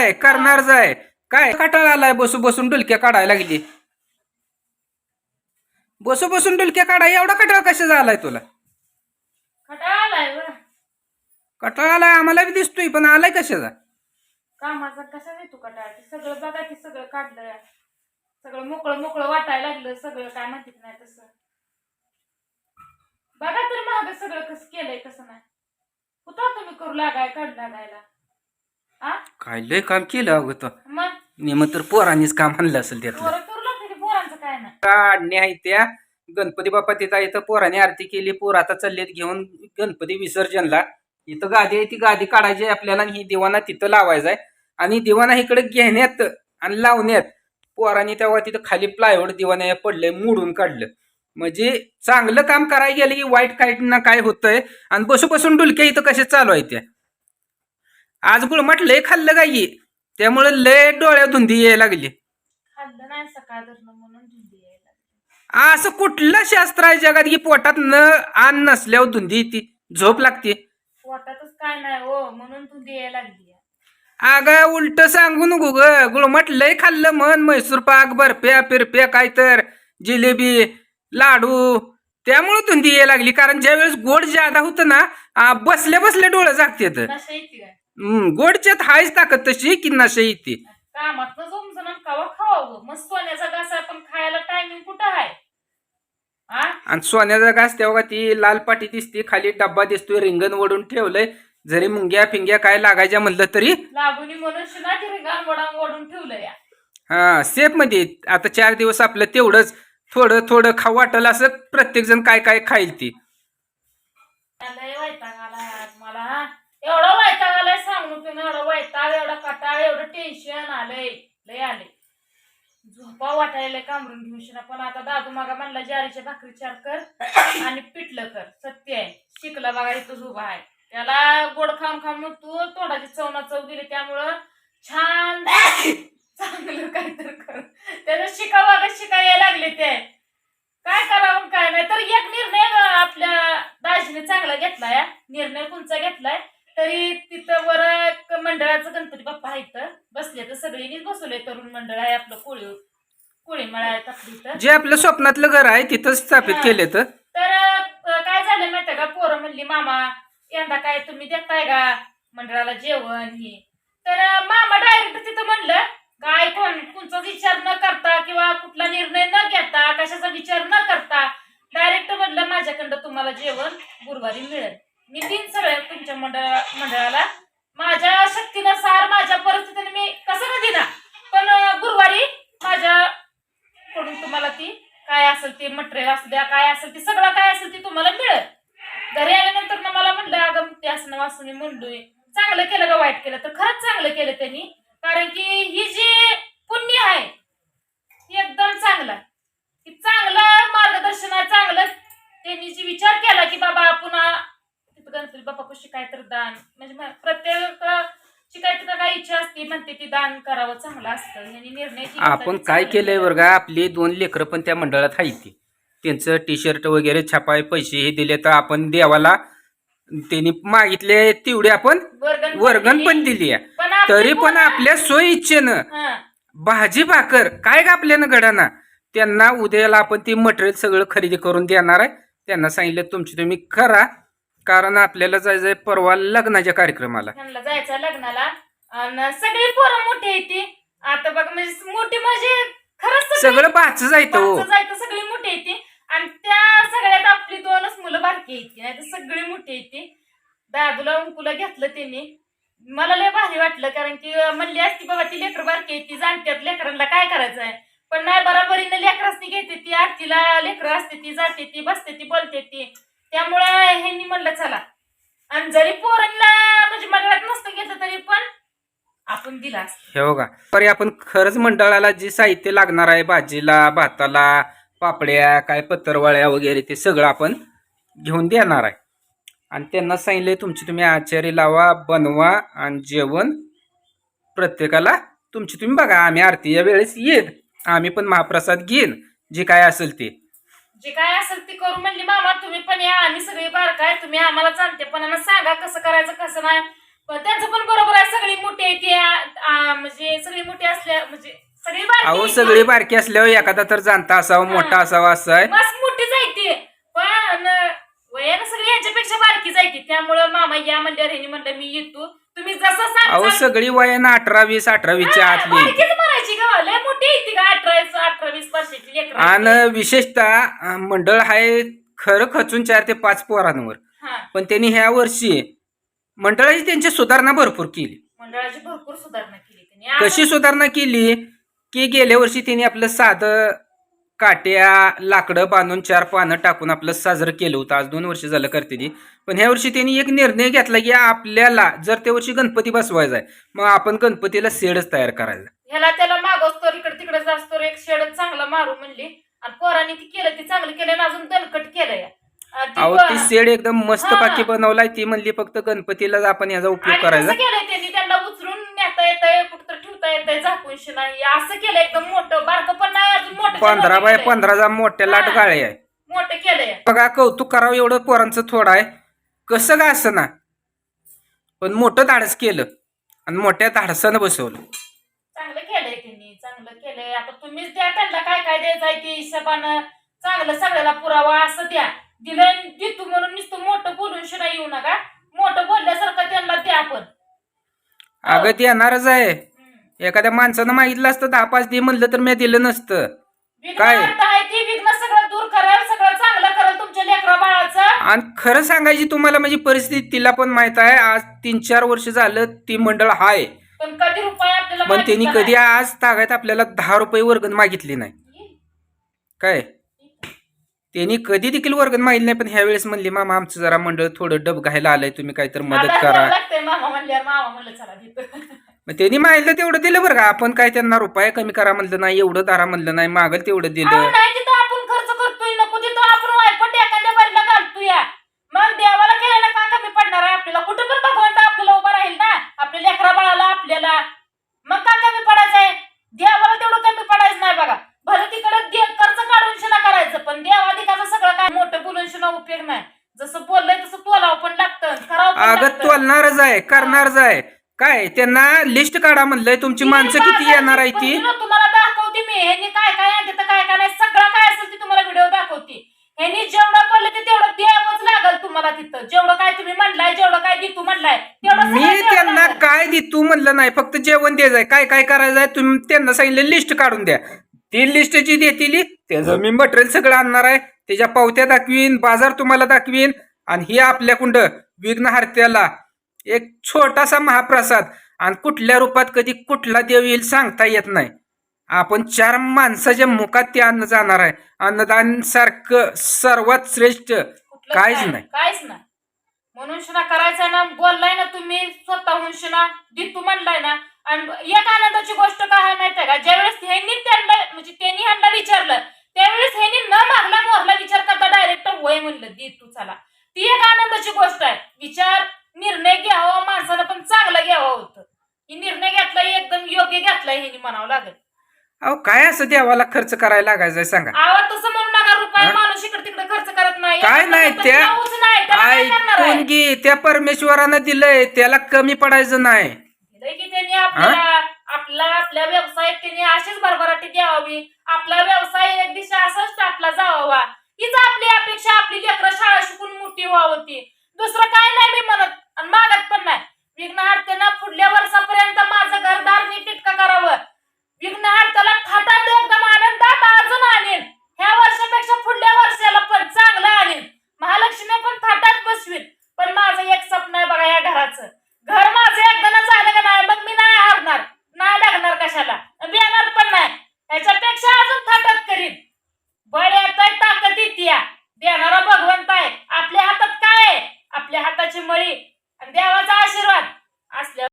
आहे करणारच आहे काय कटाळा आलाय बसू बसून डुलक्या काढायला लागली. बसू बसून डुलक्या काढाय एवढा कटाळा कशा आलाय तुला? खटाळा आलाय कटाळा आलाय आम्हाला बी दिसतोय पण आलाय कशाचा? कामाचा कसा येतो कटाळा? ते सगळं बघा की सगळं काढलं. सगळं मोकळं मोकळं वाटायला लागलं सगळं काय म्हणतात नाही तसं. बघा तर महाग सगळं कसं केलंय कसं नाही. होता तुम्ही करू लागाय काढ लागायला. आ? काय लय काम केलं अगं तो मग? नेम तर पोरांनीच काम आणलं असेल त्यातलं. पोरं करू लागते की पोरांचं काय नाही काढणे आहे त्या? गणपती बाप्पा तिथं इथं पोराने आरती केली पोर आता चाललेत घेऊन गणपती विसर्जनला. इथं गादी आहे ती गादी काढायची आहे आपल्याला आणि ही दिवाना तिथं लावायचा आहे. आणि दिवाना इकडे घेण्यात आणि लावण्यात पोरांनी तेव्हा तिथं खाली प्लायवूड दिवाना पडलंय मोडून काढलं. म्हणजे चांगलं काम करायला गेलं की वाईट काय ना काय होतंय. आणि बसू बसून डुलक्या इथं कसे चालू आहे त्या? आज गुळमट लय खाल्लं गाई त्यामुळे लय डोळ्या धुंदी यायला लागली. खाल्लं नाही सकाळ धरणं म्हणून धुंदी यायला लागली. असं कुठलं शास्त्र आहे जगात की पोटात न आण नसल्यावर धुंदी ती झोप लागते. पोटातच काय नाही हो म्हणून धुंदी यायला लागली अगं उलट सांगू नको ग. गुळमट लय खाल्लं म्हण. म्हैसूर पाक बर्फ्या पिरप्या काय तर जिलेबी लाडू. त्यामुळे धुंदी यायला लागली. कारण ज्या वेळेस गोड ज्यादा होतं ना आ, बसल्या बसल्या डोळं नशा येते काय? हम्म, गोडच्यात हायच ताकद तशी की नशा येते कामात जमजण कवा खावावं मग सोन्याचा घास आहे पण खायला टायमिंग कुठं आहे? आ? आणि सोन्याचा घास तेव्हा ती लाल पाटी दिसते खाली डब्बा दिसतोय रिंगण ओढून ठेवलंय. जरी मुंग्या फिंग्या काय लागायच्या म्हणलं तरी. लागून म्हणून रिंगाण ओढून हा सेफमध्ये. आता चार दिवस आपलं तेवढंच. थोडं थोडं खाऊ वाटलं असं प्रत्येक जण काय काय खाईल ती. मला हा. एवढा वैताग आलाय सांगू तुम्ही एवढा वैताग एवढा कटाळ एवढं टेन्शन आलंय लय आले. झोपा वाटायला कामरून घेऊन पण आता दादू मागा म्हणला ज्वारीच्या भाकरी चार कर आणि पिठलं कर. सत्य आहे. शिकला बघा इथं उभा आहे. त्याला गोड खाऊन खाऊन म्हणतो तू तोंडाची चवना चव गेली. त्यामुळं छान चांगलं काहीतरी कर. त्याला शिका बघा शिका यायला लागले ते. काय करावं काय नाही. तर एक निर्णय आपल्या दाजीने चांगला घेतलाय. निर्णय कोणचा घेतलाय? तरी तिथं वर एक मंडळाचं गणपती बाप्पा आहे इथं. बसले तर सगळीनीच बसवले तरुण मंडळ आहे आपलं कोळी कोळी मळा आहे आपली इथं. जे आपलं स्वप्नातलं घर आहे तिथं स्थापित हा. केले तर तर अं, काय झालं माहितीये का? पोरं म्हणली मामा यंदा काय तुम्ही देताय का मंडळाला जेवण हे? तर अं, मामा डायरेक्ट तिथं म्हणलं काय कोण कोणचा विचार न करता किंवा कुठला निर्णय न घेता कशाचा विचार न करता डायरेक्ट म्हणलं माझ्याकडं तुम्हाला जेवण गुरुवारी मिळेल. मी तीन सगळ्या तुमच्या मंडळा मंडळाला. माझ्या शक्तीनुसार माझ्या परिस्थितीने मी कसं न दिना पण गुरुवारी माझ्याकडून तुम्हाला ती काय असेल ते मटेरियल असू द्या काय असेल ते सगळं काय असेल ते तुम्हाला मिळेल. घरी आल्यानंतर ना मला म्हणलं अगं ते असं वाचून मी म्हणलोय. चांगलं केलं का वाईट केलं. तर खरंच चांगलं केलं त्यांनी. कारण की ही जी पुण्य आहे ती एकदम चांगलं की चांगलं मार्गदर्शन आहे चांगलं त्यांनी जी विचार केला की बाबा आपण तिथं गणपती बाप्पा कशी काय तर दान म्हणजे प्रत्येक शिकायची तर काही इच्छा असते म्हणते ती दान करावं चांगलं असतं. यांनी निर्णय घेतला आपण काय चांगलं केलंय केलं. बरं का? आपली दोन लेकरं पण त्या मंडळात आहे ती. त्यांचं टी शर्ट वगैरे छापाय पैसे हे दिले तर आपण देवाला त्यांनी मागितले तेवढे आपण वर्गण वर्गण पण दिली. आहे. पण तरी पण आपल्या सोयी इच्छेनं हा. भाजी भाकर काय का आपल्यानं घडाना? त्यांना उद्याला आपण ती मटेरियल सगळं खरेदी करून देणार आहे. त्यांना सांगितलं तुमची तुम्ही करा कारण आपल्याला जायचंय परवा लग्नाच्या कार्यक्रमाला. जायचं लग्नाला. आणि सगळी पोरं मोठी आहे ती. आता बघ म्हणजे मोठी म्हणजे खरंच सगळी सगळं भाच जायचं हो. माणसं जायचं सगळी मोठी आहे ती. आणि त्या सगळ्यात आपली दोनच मुलं बारकी आहेत ती. नाही तर सगळी मोठी आहे ती. दादूला उंकुला घेतलं त्यांनी. मला लय भारी वाटलं कारण की म्हणली असती बाबा ती लेकर बारकी आहे ती. जाणत्यात लेकरांना काय करायचं आहे पण नाही बराबरीनं लेकरासनी घेते ती. आरतीला लेकरं असते ती जाते ती बसते ती बोलते ती. त्यामुळे ह्यांनी म्हणलं चला. आणि जरी पोरांना म्हणजे मंडळात नसतं घेतलं तरी पण आपण दिला हे बघा तरी आपण खरंच मंडळाला जे साहित्य लागणार आहे भाजीला भाताला पापड्या काय पत्रवळ्या वगैरे ते सगळं आपण घेऊन देणार आहे. आणि त्यांना सांगितले तुमची तुम्ही आचारी लावा बनवा आणि जेवण प्रत्येकाला तुमची तुम्ही बघा आम्ही आरती या वेळेस येईन आम्ही पण महाप्रसाद घेईन जे काय असेल ते. जे काय असेल ते करू म्हणली मामा तुम्ही पण या आम्ही सगळे बारकाय तुम्ही आम्हाला चालते पण सांगा कसं करायचं कसं नाही पण त्यांचं पण बरोबर आहे सगळी मोठी आहे ती आ- म्हणजे सगळी मोठी असल्या म्हणजे सगळी बारकी अहो. सगळी बारकी असल्यावर एखादा तर जाणता असावा. मोठा असावा असं आहे मस्त मोठीच आहे ती पण वयानं सगळी ह्याच्यापेक्षा बारकीच आहे ती त्यामुळं मामा या म्हणल्यावर ह्यांनी म्हणलं मी येतो तुम्ही जसं अहो सांग सगळी वयानं अठरा वीस अठरा वीसच्या आतली. बारकीच म्हणायची का लय मोठी आहे ती का अठरा अठरा वीस वर्षाची लेकरं आहेत आणि विशेषतः मंडळ आहे खरं खचून चार ते पाच पोरांवर. पण त्यांनी ह्या वर्षी मंडळाची त्यांची सुधारणा भरपूर केली. मंडळाची भरपूर सुधारणा केली त्यांनी. कशी सुधारणा केली? की गेल्या वर्षी त्यांनी आपलं साधं काट्या लाकडं बांधून चार पानं टाकून आपलं साजरं केलं होतं. आज दोन वर्ष झालं करते ती. पण ह्या वर्षी त्यांनी एक निर्णय घेतला की आपल्याला जर त्या वर्षी गणपती बसवायचा आहे मग आपण गणपतीला शेडच तयार करायचा ह्याला त्याला मागवतो इकडे तिकडे जास्तो एक शेड चांगला मारू म्हणली. आणि पोरांनी ती केलं ती चांगलं केलं आणि अजून दणकट केलंय आणि ती अहो ती शेड एकदम मस्त हा. पाकी बनवलाय ती म्हणली फक्त गणपतीला आपण याचा उपयोग आणि करायचा. कसं केलंय त्यांनी? त्यांना उचलून नेता येतंय कुठं ठेवता येतंय झाकून नाही असं केलं एकदम मोठं बारकं पण नाही अजून मोठं पंधरा बाय पंधराचा मोठ्या लाट हा. गाळे आहे. मोठं केलंय. बघा कौतुक करावं एवढं पोरांचं थोडं आहे. कसं का असं ना पण मोठं धाडस केलं आणि मोठ्या धाडसानं बसवलं. आता तुम्हीच द्या त्यांना काय काय द्यायचंय ते हिशोबानं. चांगलं सगळ्याला पुरावा असं द्या. दिलं देतो म्हणून नुसतं मोठं बोलून शिना येऊ नका. मोठं बोलल्यासारखं त्यांना द्या आपण. अगं ते येणारच आहे. एखाद्या माणसानं मागितलं असतं दहा पाच दे म्हणलं तर मी दिलं नसतं. विघ्न काय? अर्थ आहे ती विघ्न सगळं दूर करेल सगळं चांगलं करेल तुमच्या लेकरा बाळाचं. आणि खरं सांगायची तुम्हाला माझी परिस्थिती तिला पण माहीत आहे. आज तीन चार वर्ष झालं ती मंडळ हाय. पण कधी रुपये आपल्याला पण त्यांनी मागितला कधी आज तागायत आपल्याला दहा रुपये वर्गण मागितली नाही. काय? त्यांनी कधी देखील वर्गण मागितली नाही पण ह्या वेळेस म्हणली मामा आमचं जरा मंडळ थोडं डब घायला आलंय तुम्ही काहीतरी मदत करा. द्यावं लागतंय मामा म्हणल्यावर मामा म्हणलं चला देतो मग त्यांनी मागितलं तेवढं दिलं बरं का? आपण काय त्यांना रुपये कमी करा म्हणलं नाही एवढं दारा म्हणलं नाही मागल तेवढं दिलं नाही तिथं आपण खर्च करतोय नको तिथं आपण वायपट एखाद्या बारीला घालतोय मग देवाला केल्यानं का कमी पडणार आहे आपल्याला कुठं पण भगवंत आपल्याला उभा राहील ना आपल्या लेकरा बाळाला आपल्याला मग का कमी पडायचंय देवाला तेवढं कमी पडायचं नाही बघा भले तिकडे दे- कर्ज काढून शिना करायचं पण देवाधिकाचं सगळं काय शिना उपयोग नाही. जसं बोललंय तसं तोलाव पण लागतं करावं पण अगं लागतं. तोलणारच आहे करणारच आहे. काय त्यांना लिस्ट काढा म्हणलंय तुमची माणसं किती येणार आहे ती? तुम्हाला दाखवते मी. ह्यांनी काय काय आणते तर काय काय नाही. सगळं काय असेल ते तुम्हाला व्हिडिओ दाखवते. ह्यांनी जेवढं बोललं ते तेवढं द्यावंच लागल तुम्हाला तिथं. जेवढं काय तुम्ही म्हणलाय जेवढं काय देतो म्हणलाय तेवढं मी सगळं द्यावं त्यांना लागल. काय दे तू म्हणलं नाही फक्त जेवण द्यायचंय काय काय करायचंय तुम्ही त्यांना सांगितलं लिस्ट काढून द्या. ती लिस्ट जी देतील त्याचं मी मटेरियल सगळं आणणार आहे. त्याच्या पावत्या दाखवीन बाजार तुम्हाला दाखवीन. आणि ही आपल्या कुंड विघ्न हरत्याला एक छोटासा महाप्रसाद. आणि कुठल्या रूपात कधी कुठला देव येईल सांगता येत नाही. आपण चार माणसाच्या मुखात ते अन्न जाणार आहे. अन्नदान सारखं सर्वात श्रेष्ठ नाही. काहीच नाही. म्हणून शिना करायचा ना बोललाय ना तुम्ही स्वतःहून शिना देतो म्हणलाय ना. आणि एक आनंदाची गोष्ट काय आहे माहितीये का ज्यावेळेस ह्यांनी त्यांना म्हणजे त्यांनी ह्यांना विचारलं त्यावेळेस ह्यांनी न मागला मोरला विचार करता डायरेक्ट वय म्हणलं दे तू चला ती एक आनंदाची गोष्ट आहे विचार निर्णय घ्यावा माणसानं पण चांगला घ्यावा होतं ही निर्णय घेतला एकदम योग्य घेतलाय ह्यांनी म्हणावं लागेल अहो काय असं देवाला खर्च करायला लागायचंय सांगा. आवाज तसं म्हणू नका रुपये हा? माणूस इकडे तिकडे खर्च करत नाही. काय नाही, त्या- ब्लाऊज नाही? त्याला काय करणार आहे? ऐकून घे त्या परमेश्वरानं दिलंय त्याला कमी पडायचं नाही. दिलंय की त्यांनी आपल्याला? आपला आपल्या व्यवसायात त्यांनी अशीच भरभराटी द्यावी. आपला व्यवसाय एक दिशा असाच टाकला जावा हीच आपली अपेक्षा आपली लेकरं शाळा शिकून मोठी व्हावती दुसरं काय नाही मी म्हणत.